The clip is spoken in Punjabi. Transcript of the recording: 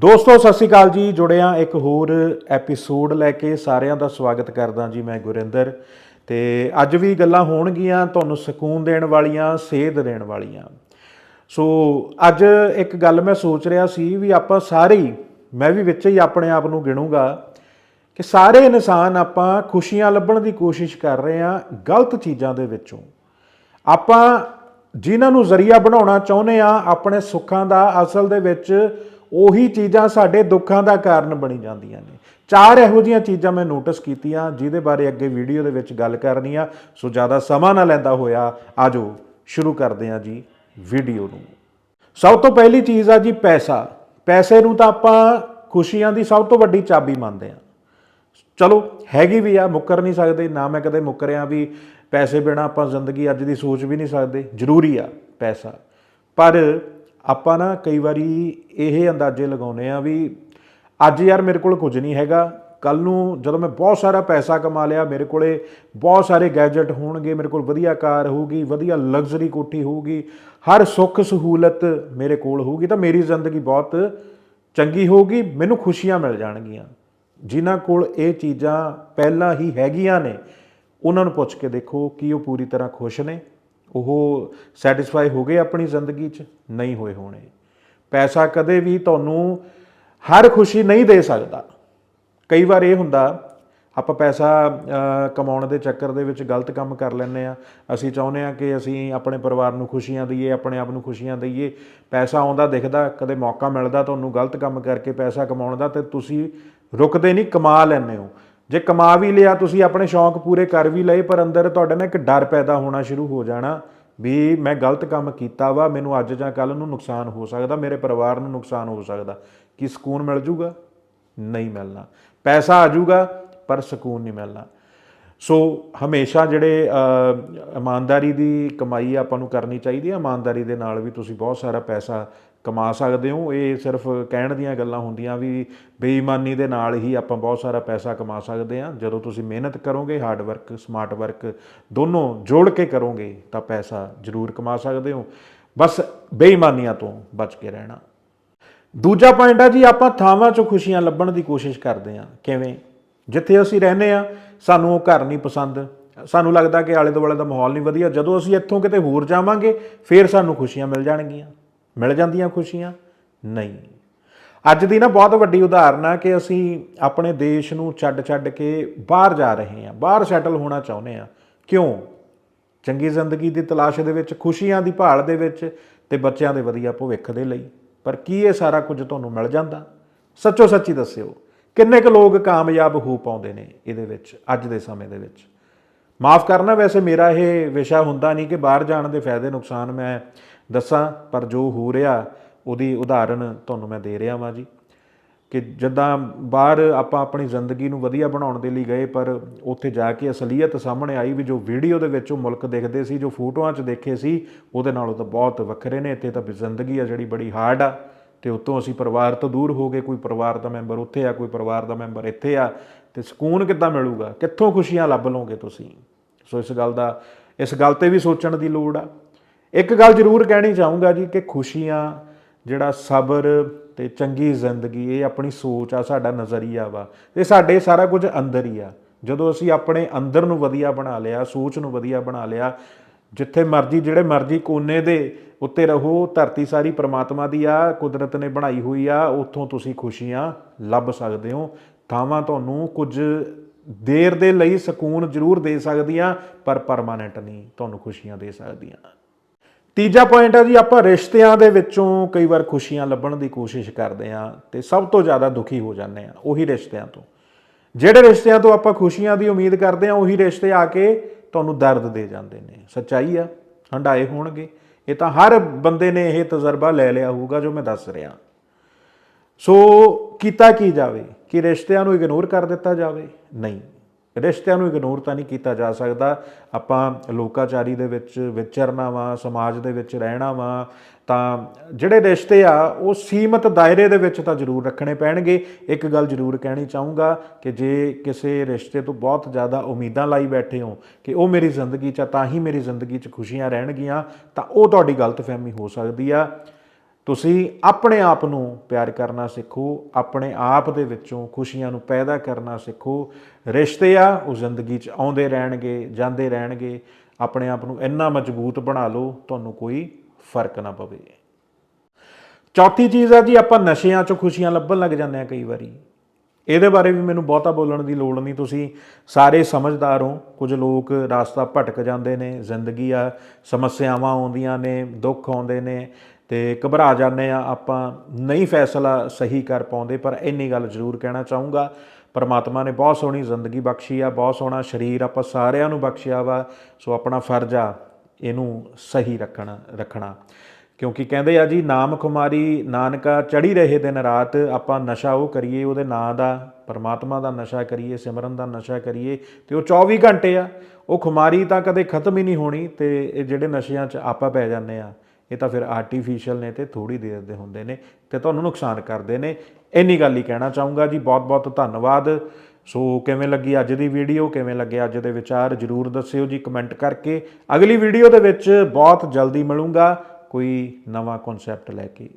ਦੋਸਤੋ, ਸਤਿ ਸ਼੍ਰੀ ਅਕਾਲ ਜੀ। ਜੁੜਿਆ ਇੱਕ ਹੋਰ ਐਪੀਸੋਡ ਲੈ ਕੇ ਸਾਰਿਆਂ ਦਾ ਸਵਾਗਤ ਕਰਦਾ ਜੀ ਮੈਂ ਗੁਰਿੰਦਰ। ਤੇ ਅੱਜ ਵੀ ਗੱਲਾਂ ਹੋਣਗੀਆਂ ਤੁਹਾਨੂੰ ਸਕੂਨ ਦੇਣ ਵਾਲੀਆਂ, ਸੇਧ ਦੇਣ ਵਾਲੀਆਂ। ਸੋ ਅੱਜ ਇੱਕ ਗੱਲ ਮੈਂ ਸੋਚ ਰਿਹਾ ਸੀ ਵੀ ਆਪਾਂ ਸਾਰੇ ਹੀ ਮੈਂ ਵੀ ਵਿੱਚ ਹੀ ਆਪਣੇ ਆਪ ਨੂੰ ਗਿਣੂੰਗਾ ਕਿ ਸਾਰੇ ਇਨਸਾਨ ਆਪਾਂ ਖੁਸ਼ੀਆਂ ਲੱਭਣ ਦੀ ਕੋਸ਼ਿਸ਼ ਕਰ ਰਹੇ ਹਾਂ ਗਲਤ ਚੀਜ਼ਾਂ ਦੇ ਵਿੱਚੋਂ। ਆਪਾਂ ਜਿਨ੍ਹਾਂ ਨੂੰ ਜ਼ਰੀਆ ਬਣਾਉਣਾ ਚਾਹੁੰਦੇ ਆ ਆਪਣੇ ਸੁੱਖਾਂ ਦਾ ਅਸਲ ਦੇ ਵਿੱਚ ਉਹੀ ਚੀਜ਼ਾਂ ਸਾਡੇ ਦੁੱਖਾਂ ਦਾ ਕਾਰਨ ਬਣੀ ਜਾਂਦੀਆਂ ਨੇ। ਚਾਰ ਇਹੋ ਜਿਹੀਆਂ ਚੀਜ਼ਾਂ ਮੈਂ ਨੋਟਿਸ ਕੀਤੀਆਂ, ਜਿਹਦੇ ਬਾਰੇ ਅੱਗੇ ਵੀਡੀਓ ਦੇ ਵਿੱਚ ਗੱਲ ਕਰਨੀ ਆ। ਸੋ ਜ਼ਿਆਦਾ ਸਮਾਂ ਨਾ ਲੈਂਦਾ ਹੋਇਆ, ਆਜੋ ਸ਼ੁਰੂ ਕਰਦੇ ਹਾਂ ਜੀ ਵੀਡੀਓ ਨੂੰ। ਸਭ ਤੋਂ ਪਹਿਲੀ ਚੀਜ਼ ਆ ਜੀ ਪੈਸਾ। ਪੈਸੇ ਨੂੰ ਤਾਂ ਆਪਾਂ ਖੁਸ਼ੀਆਂ ਦੀ ਸਭ ਤੋਂ ਵੱਡੀ ਚਾਬੀ ਮੰਨਦੇ ਆ ਚਲੋ, ਹੈਗੀ ਵੀ ਆ, ਮੁੱਕਰ ਨਹੀਂ ਸਕਦੇ। ਨਾ ਮੈਂ ਕਦੇ ਮੁੱਕਰਿਆ ਵੀ ਪੈਸੇ ਬਿਨਾ ਆਪਾਂ ਜ਼ਿੰਦਗੀ ਅੱਜ ਦੀ ਸੋਚ ਵੀ ਨਹੀਂ ਸਕਦੇ। ਜ਼ਰੂਰੀ ਆ ਪੈਸਾ। ਪਰ ਆਪਾਂ ਨਾ ਕਈ ਵਾਰੀ ਇਹ ਅੰਦਾਜ਼ੇ ਲਗਾਉਨੇ ਆ ਵੀ ਅੱਜ ਯਾਰ ਮੇਰੇ ਕੋਲ ਕੁਝ ਨਹੀਂ ਹੈਗਾ ਕੱਲ ਨੂੰ ਜਦੋਂ ਮੈਂ ਬਹੁਤ ਸਾਰਾ ਪੈਸਾ ਕਮਾ ਲਿਆ, ਮੇਰੇ ਕੋਲੇ ਬਹੁਤ ਸਾਰੇ ਗੈਜਟ ਹੋਣਗੇ, ਮੇਰੇ ਕੋਲ ਵਧੀਆ ਕਾਰ ਹੋਊਗੀ, ਵਧੀਆ ਲਗਜ਼ਰੀ ਕੋਠੀ ਹੋਊਗੀ, ਹਰ ਸੁੱਖ ਸਹੂਲਤ ਮੇਰੇ ਕੋਲ ਹੋਊਗੀ, ਤਾਂ ਮੇਰੀ ਜ਼ਿੰਦਗੀ ਬਹੁਤ ਚੰਗੀ ਹੋਊਗੀ, ਮੈਨੂੰ ਖੁਸ਼ੀਆਂ ਮਿਲ ਜਾਣਗੀਆਂ। ਜਿਨ੍ਹਾਂ ਕੋਲ ਇਹ ਚੀਜ਼ਾਂ ਪਹਿਲਾਂ ਹੀ ਹੈਗੀਆਂ ਨੇ, ਉਹਨਾਂ ਨੂੰ ਪੁੱਛ ਕੇ ਦੇਖੋ ਕਿ ਉਹ ਪੂਰੀ ਤਰ੍ਹਾਂ ਖੁਸ਼ ਨੇ। ਉਹ ਸੈਟੀਸਫਾਈ ਹੋ ਗਏ ਆਪਣੀ ਜ਼ਿੰਦਗੀ 'ਚ? ਨਹੀਂ ਹੋਏ ਹੋਣੇ। ਪੈਸਾ ਕਦੇ ਵੀ ਤੁਹਾਨੂੰ ਹਰ ਖੁਸ਼ੀ ਨਹੀਂ ਦੇ ਸਕਦਾ। ਕਈ ਵਾਰ ਇਹ ਹੁੰਦਾ, ਆਪਾਂ ਪੈਸਾ ਕਮਾਉਣ ਦੇ ਚੱਕਰ ਦੇ ਵਿੱਚ ਗਲਤ ਕੰਮ ਕਰ ਲੈਂਦੇ ਆ ਅਸੀਂ ਚਾਹੁੰਦੇ ਆ ਕਿ ਅਸੀਂ ਆਪਣੇ ਪਰਿਵਾਰ ਨੂੰ ਖੁਸ਼ੀਆਂ ਦਈਏ, ਆਪਣੇ ਆਪ ਨੂੰ ਖੁਸ਼ੀਆਂ ਦਈਏ। ਪੈਸਾ ਆਉਂਦਾ ਦਿਖਦਾ, ਕਦੇ ਮੌਕਾ ਮਿਲਦਾ ਤੁਹਾਨੂੰ ਗਲਤ ਕੰਮ ਕਰਕੇ ਪੈਸਾ ਕਮਾਉਣ ਦਾ ਤੇ ਤੁਸੀਂ ਰੁਕਦੇ ਨਹੀਂ, ਕਮਾ ਲੈਂਦੇ ਹੋ। ਜੇ ਕਮਾ ਵੀ ਲਿਆ, ਤੁਸੀਂ ਆਪਣੇ ਸ਼ੌਂਕ ਪੂਰੇ ਕਰ ਵੀ ਲਏ, ਪਰ ਅੰਦਰ ਤੁਹਾਡੇ ਨਾਲ ਇੱਕ ਡਰ ਪੈਦਾ ਹੋਣਾ ਸ਼ੁਰੂ ਹੋ ਜਾਣਾ ਵੀ ਮੈਂ ਗਲਤ ਕੰਮ ਕੀਤਾ ਵਾ, ਮੈਨੂੰ ਅੱਜ ਜਾਂ ਕੱਲ ਨੂੰ ਨੁਕਸਾਨ ਹੋ ਸਕਦਾ, ਮੇਰੇ ਪਰਿਵਾਰ ਨੂੰ ਨੁਕਸਾਨ ਹੋ ਸਕਦਾ। ਕੀ ਸਕੂਨ ਮਿਲ ਜੂਗਾ? ਨਹੀਂ ਮਿਲਣਾ। ਪੈਸਾ ਆ ਜੂਗਾ, ਪਰ ਸਕੂਨ ਨਹੀਂ ਮਿਲਣਾ। ਸੋ ਹਮੇਸ਼ਾ ਜਿਹੜੇ ਇਮਾਨਦਾਰੀ ਦੀ ਕਮਾਈ ਆਪਾਂ ਨੂੰ ਕਰਨੀ ਚਾਹੀਦੀ ਹੈ। ਇਮਾਨਦਾਰੀ ਦੇ ਨਾਲ ਵੀ ਤੁਸੀਂ ਬਹੁਤ ਸਾਰਾ ਪੈਸਾ ਕਮਾ ਸਕਦੇ ਹੋ। ਇਹ ਸਿਰਫ ਕਹਿਣ ਦੀਆਂ ਗੱਲਾਂ ਹੁੰਦੀਆਂ ਵੀ ਬੇਈਮਾਨੀ ਦੇ ਨਾਲ ਹੀ ਆਪਾਂ ਬਹੁਤ ਸਾਰਾ ਪੈਸਾ ਕਮਾ ਸਕਦੇ ਹਾਂ। ਜਦੋਂ ਤੁਸੀਂ ਮਿਹਨਤ ਕਰੋਗੇ ਹਾਰਡ ਵਰਕ ਸਮਾਰਟ ਵਰਕ ਦੋਨੋਂ ਜੋੜ ਕੇ ਕਰੋਗੇ, ਤਾਂ ਪੈਸਾ ਜ਼ਰੂਰ ਕਮਾ ਸਕਦੇ ਹੋ। ਬਸ ਬੇਈਮਾਨੀਆਂ ਤੋਂ ਬਚ ਕੇ ਰਹਿਣਾ। ਦੂਜਾ ਪੁਆਇੰਟ ਆ ਜੀ, ਆਪਾਂ ਥਾਵਾਂ 'ਚੋਂ ਖੁਸ਼ੀਆਂ ਲੱਭਣ ਦੀ ਕੋਸ਼ਿਸ਼ ਕਰਦੇ ਹਾਂ। ਕਿਵੇਂ? ਜਿੱਥੇ ਅਸੀਂ ਰਹਿੰਦੇ ਆ ਸਾਨੂੰ ਉਹ ਘਰ ਨਹੀਂ ਪਸੰਦ। ਸਾਨੂੰ ਲੱਗਦਾ ਕਿ ਆਲੇ ਦੁਆਲੇ ਦਾ ਮਾਹੌਲ ਨਹੀਂ ਵਧੀਆ। ਜਦੋਂ ਅਸੀਂ ਇੱਥੋਂ ਕਿਤੇ ਹੋਰ ਜਾਵਾਂਗੇ, ਫਿਰ ਸਾਨੂੰ ਖੁਸ਼ੀਆਂ ਮਿਲ ਜਾਣਗੀਆਂ। ਮਿਲ ਜਾਂਦੀਆਂ ਖੁਸ਼ੀਆਂ? ਨਹੀਂ। ਅੱਜ ਦੀ ਨਾ ਬਹੁਤ ਵੱਡੀ ਉਦਾਹਰਨ ਆ ਕਿ ਅਸੀਂ ਆਪਣੇ ਦੇਸ਼ ਨੂੰ ਛੱਡ-ਛੱਡ ਕੇ ਬਾਹਰ ਜਾ ਰਹੇ ਹਾਂ। ਬਾਹਰ ਸੈਟਲ ਹੋਣਾ ਚਾਹੁੰਦੇ ਆ ਕਿਉਂ? ਚੰਗੀ ਜ਼ਿੰਦਗੀ ਦੀ ਤਲਾਸ਼ ਦੇ ਵਿੱਚ, ਖੁਸ਼ੀਆਂ ਦੀ ਭਾਲ ਦੇ ਵਿੱਚ ਤੇ ਬੱਚਿਆਂ ਦੇ ਵਧੀਆ ਭਵਿੱਖ ਦੇ ਲਈ। ਪਰ ਕੀ ਇਹ ਸਾਰਾ ਕੁਝ ਤੁਹਾਨੂੰ ਮਿਲ ਜਾਂਦਾ? ਸੱਚੋ ਸੱਚੀ ਦੱਸਿਓ, ਕਿੰਨੇ ਕੁ ਲੋਕ ਕਾਮਯਾਬ ਹੋ ਪਾਉਂਦੇ ਨੇ ਇਹਦੇ ਵਿੱਚ, ਅੱਜ ਦੇ ਸਮੇਂ ਦੇ ਵਿੱਚ? ਮਾਫ ਕਰਨਾ, ਵੈਸੇ ਮੇਰਾ ਇਹ ਵਿਸ਼ਾ ਹੁੰਦਾ ਨਹੀਂ ਕਿ ਬਾਹਰ ਜਾਣ ਦੇ ਫਾਇਦੇ, ਨੁਕਸਾਨ ਮੈਂ ਦੱਸਾਂ, ਪਰ ਜੋ ਹੋ ਰਿਹਾ, ਉਹਦੀ ਉਦਾਹਰਨ ਤੁਹਾਨੂੰ ਮੈਂ ਦੇ ਰਿਹਾ ਵਾਂ ਜੀ। ਕਿ ਜਦੋਂ ਬਾਹਰ ਆਪਾਂ ਆਪਣੀ ਜ਼ਿੰਦਗੀ ਨੂੰ ਵਧੀਆ ਬਣਾਉਣ ਦੇ ਲਈ ਗਏ, ਪਰ ਉੱਥੇ ਜਾ ਕੇ ਅਸਲੀਅਤ ਸਾਹਮਣੇ ਆਈ ਵੀ ਜੋ ਵੀਡੀਓ ਦੇ ਵਿੱਚ ਉਹ ਮੁਲਕ ਦੇਖਦੇ ਸੀ, ਜੋ ਫੋਟੋਆਂ 'ਚ ਦੇਖੇ ਸੀ, ਉਹਦੇ ਨਾਲੋਂ ਤਾਂ ਬਹੁਤ ਵੱਖਰੇ ਨੇ। ਇੱਥੇ ਤਾਂ ਜ਼ਿੰਦਗੀ ਆ ਜਿਹੜੀ ਬੜੀ ਹਾਰਡ ਆ, ਤੇ ਉਤੋਂ ਅਸੀਂ ਪਰਿਵਾਰ ਤੋਂ ਦੂਰ ਹੋ ਗਏ। ਕੋਈ ਪਰਿਵਾਰ ਦਾ ਮੈਂਬਰ ਉੱਥੇ ਆ, ਕੋਈ ਪਰਿਵਾਰ ਦਾ ਮੈਂਬਰ ਇੱਥੇ ਆ, ਤੇ ਸਕੂਨ ਕਿੱਦਾਂ ਮਿਲੂਗਾ? ਕਿੱਥੋਂ ਖੁਸ਼ੀਆਂ ਲੱਭ ਲਓਗੇ ਤੁਸੀਂ? ਸੋ ਇਸ ਗੱਲ ਦਾ, ਇਸ ਗੱਲ ਤੇ ਵੀ ਸੋਚਣ ਦੀ ਲੋੜ ਆ। ਇੱਕ ਗੱਲ ਜ਼ਰੂਰ ਕਹਿਣੀ ਚਾਹੂੰਗਾ ਜੀ ਕਿ ਖੁਸ਼ੀਆਂ, ਜਿਹੜਾ ਸਬਰ ਤੇ ਚੰਗੀ ਜ਼ਿੰਦਗੀ, ਇਹ ਆਪਣੀ ਸੋਚ ਆ, ਸਾਡਾ ਨਜ਼ਰੀਆ ਵਾ। ਇਹ ਸਾਡੇ ਸਾਰਾ ਕੁਝ ਅੰਦਰ ਹੀ ਆ। ਜਦੋਂ ਅਸੀਂ ਆਪਣੇ ਅੰਦਰ ਨੂੰ ਵਧੀਆ ਬਣਾ ਲਿਆ, ਸੋਚ ਨੂੰ ਵਧੀਆ ਬਣਾ ਲਿਆ, ਜਿੱਥੇ ਮਰਜ਼ੀ, ਜਿਹੜੇ ਮਰਜ਼ੀ ਕੋਨੇ ਦੇ ਉੱਤੇ ਰਹੋ, ਧਰਤੀ ਸਾਰੀ ਪ੍ਰਮਾਤਮਾ ਦੀ ਆ, ਕੁਦਰਤ ਨੇ ਬਣਾਈ ਹੋਈ ਆ, ਉੱਥੋਂ ਤੁਸੀਂ ਖੁਸ਼ੀਆਂ ਲੱਭ ਸਕਦੇ ਹੋ। ਥਾਵਾਂ ਤੁਹਾਨੂੰ ਕੁਝ ਦੇਰ ਦੇ ਲਈ ਸਕੂਨ ਜ਼ਰੂਰ ਦੇ ਸਕਦੀਆਂ, ਪਰ ਪਰਮਾਨੈਂਟ ਨਹੀਂ, ਤੁਹਾਨੂੰ ਖੁਸ਼ੀਆਂ ਦੇ ਸਕਦੀਆਂ। ਤੀਜਾ ਪੁਆਇੰਟ ਹੈ ਜੀ, ਆਪਾਂ ਰਿਸ਼ਤਿਆਂ ਦੇ ਵਿੱਚੋਂ ਕਈ ਵਾਰ ਖੁਸ਼ੀਆਂ ਲੱਭਣ ਦੀ ਕੋਸ਼ਿਸ਼ ਕਰਦੇ ਆ ਤੇ ਸਭ ਤੋਂ ਜ਼ਿਆਦਾ ਦੁਖੀ ਹੋ ਜਾਂਦੇ ਆ ਉਹੀ ਰਿਸ਼ਤਿਆਂ ਤੋਂ। ਜਿਹੜੇ ਰਿਸ਼ਤਿਆਂ ਤੋਂ ਆਪਾਂ ਖੁਸ਼ੀਆਂ ਦੀ ਉਮੀਦ ਕਰਦੇ ਆ ਉਹੀ ਰਿਸ਼ਤੇ ਆ ਕੇ ਤੁਹਾਨੂੰ ਦਰਦ ਦੇ ਜਾਂਦੇ ਨੇ। ਸੱਚਾਈ ਆ ਹੰਡਾਏ ਹੋਣਗੇ। ਇਹ ਤਾਂ ਹਰ ਬੰਦੇ ਨੇ ਇਹ ਤਜਰਬਾ ਲੈ ਲਿਆ ਹੋਊਗਾ ਜੋ ਮੈਂ ਦੱਸ ਰਿਹਾ। ਸੋ ਕੀਤਾ ਕੀ ਜਾਵੇ? ਕਿ ਰਿਸ਼ਤਿਆਂ ਨੂੰ ਇਗਨੋਰ ਕਰ ਦਿੱਤਾ ਜਾਵੇ? ਨਹੀਂ। ਰਿਸ਼ਤਿਆਂ ਨੂੰ ਇਗਨੋਰ ਤਾਂ ਨਹੀਂ ਕੀਤਾ ਜਾ ਸਕਦਾ। ਆਪਾਂ ਲੋਕਾਚਾਰੀ ਦੇ ਵਿੱਚ ਵਿਚਰਨਾ ਵਾ ਸਮਾਜ ਦੇ ਵਿੱਚ ਰਹਿਣਾ ਵਾ ਤਾਂ ਜਿਹੜੇ ਰਿਸ਼ਤੇ ਆ ਉਹ ਸੀਮਤ ਦਾਇਰੇ ਦੇ ਵਿੱਚ ਤਾਂ ਜ਼ਰੂਰ ਰੱਖਣੇ ਪੈਣਗੇ। ਇੱਕ ਗੱਲ ਜ਼ਰੂਰ ਕਹਿਣੀ ਚਾਹੂੰਗਾ ਕਿ ਜੇ ਕਿਸੇ ਰਿਸ਼ਤੇ ਤੋਂ ਬਹੁਤ ਜ਼ਿਆਦਾ ਉਮੀਦਾਂ ਲਾਈ ਬੈਠੇ ਹੋ ਕਿ ਉਹ ਮੇਰੀ ਜ਼ਿੰਦਗੀ 'ਚ ਆ, ਤਾਂ ਹੀ ਮੇਰੀ ਜ਼ਿੰਦਗੀ 'ਚ ਖੁਸ਼ੀਆਂ ਰਹਿਣਗੀਆਂ ਤਾਂ ਉਹ ਤੁਹਾਡੀ ਗਲਤਫਹਿਮੀ ਹੋ ਸਕਦੀ ਆ। ਤੁਸੀਂ ਆਪਣੇ ਆਪ ਨੂੰ ਪਿਆਰ ਕਰਨਾ ਸਿੱਖੋ, ਆਪਣੇ ਆਪ ਦੇ ਵਿੱਚੋਂ ਖੁਸ਼ੀਆਂ ਨੂੰ ਪੈਦਾ ਕਰਨਾ ਸਿੱਖੋ। ਰਿਸ਼ਤੇ ਆ, ਉਹ ਜ਼ਿੰਦਗੀ 'ਚ ਆਉਂਦੇ ਰਹਿਣਗੇ, ਜਾਂਦੇ ਰਹਿਣਗੇ। ਆਪਣੇ ਆਪ ਨੂੰ ਇੰਨਾ ਮਜ਼ਬੂਤ ਬਣਾ ਲਓ, ਤੁਹਾਨੂੰ ਕੋਈ ਫ਼ਰਕ ਨਾ ਪਵੇ। ਚੌਥੀ ਚੀਜ਼ ਆ ਜੀ, ਆਪਾਂ ਨਸ਼ਿਆਂ 'ਚੋਂ ਖੁਸ਼ੀਆਂ ਲੱਭਣ ਲੱਗ ਜਾਂਦੇ ਆ ਕਈ ਵਾਰੀ। ਇਹਦੇ ਬਾਰੇ ਵੀ ਮੈਨੂੰ ਬਹੁਤਾ ਬੋਲਣ ਦੀ ਲੋੜ ਨਹੀਂ। ਤੁਸੀਂ ਸਾਰੇ ਸਮਝਦਾਰ ਹੋ। ਕੁਝ ਲੋਕ ਰਾਸਤਾ ਭਟਕ ਜਾਂਦੇ ਨੇ, ਜ਼ਿੰਦਗੀ ਆ, ਸਮੱਸਿਆਵਾਂ ਆਉਂਦੀਆਂ ਨੇ, ਦੁੱਖ ਆਉਂਦੇ ਨੇ। ਤੇ ਘਬਰਾ ਜਾਂਦੇ ਆ, ਆਪਾਂ ਨਹੀਂ ਫੈਸਲਾ ਸਹੀ ਕਰ ਪਾਉਂਦੇ, ਪਰ ਇੰਨੀ ਗੱਲ ਜ਼ਰੂਰ ਕਹਿਣਾ ਚਾਹੂੰਗਾ। ਪਰਮਾਤਮਾ ਨੇ ਬਹੁਤ ਸੋਹਣੀ ਜ਼ਿੰਦਗੀ ਬਖਸ਼ੀ ਆ, ਬਹੁਤ ਸੋਹਣਾ ਸਰੀਰ ਆਪਾਂ ਸਾਰਿਆਂ ਨੂੰ ਬਖਸ਼ਿਆ ਵਾ, ਸੋ ਆਪਣਾ ਫਰਜ਼ ਆ ਇਹਨੂੰ ਸਹੀ ਰੱਖਣਾ ਰੱਖਣਾ। ਕਿਉਂਕਿ ਕਹਿੰਦੇ ਆ ਜੀ, ਨਾਮ ਖੁਮਾਰੀ ਨਾਨਕਾ ਚੜੀ ਰਹੇ ਦਿਨ ਰਾਤ, ਆਪਾਂ ਨਸ਼ਾ ਉਹ ਕਰੀਏ, ਉਹਦੇ ਨਾਂ ਦਾ, ਪਰਮਾਤਮਾ ਦਾ ਨਸ਼ਾ ਕਰੀਏ, ਸਿਮਰਨ ਦਾ ਨਸ਼ਾ ਕਰੀਏ, ਤੇ ਉਹ 24 ਘੰਟੇ ਆ। ਉਹ ਖੁਮਾਰੀ ਤਾਂ ਕਦੇ ਖਤਮ ਹੀ ਨਹੀਂ ਹੋਣੀ, ਤੇ ਇਹ ਜਿਹੜੇ ਨਸ਼ਿਆਂ 'ਚ ਆਪਾਂ ਪੈ ਜਾਂਦੇ ਆ। ਇਹ ਤਾਂ ਫਿਰ ਆਰਟੀਫੀਸ਼ੀਅਲ ਨੇ ਤੇ ਥੋੜੀ ਦੇਰ ਦੇ ਹੁੰਦੇ ਨੇ ਤੇ ਤੁਹਾਨੂੰ ਨੁਕਸਾਨ ਕਰਦੇ ਨੇ। ਇੰਨੀ ਗੱਲ ਹੀ ਕਹਿਣਾ ਚਾਹੂੰਗਾ ਜੀ ਬਹੁਤ ਬਹੁਤ ਧੰਨਵਾਦ। ਸੋ ਕਿਵੇਂ ਲੱਗੀ ਅੱਜ ਦੀ ਵੀਡੀਓ ਕਿਵੇਂ ਲੱਗੇ ਅੱਜ ਦੇ ਵਿਚਾਰ? ਜਰੂਰ ਦੱਸਿਓ ਜੀ ਕਮੈਂਟ ਕਰਕੇ। ਅਗਲੀ ਵੀਡੀਓ ਦੇ ਵਿੱਚ ਬਹੁਤ ਜਲਦੀ ਮਿਲੂੰਗਾ। ਕੋਈ ਨਵਾਂ ਕਨਸੈਪਟ ਲੈ ਕੇ।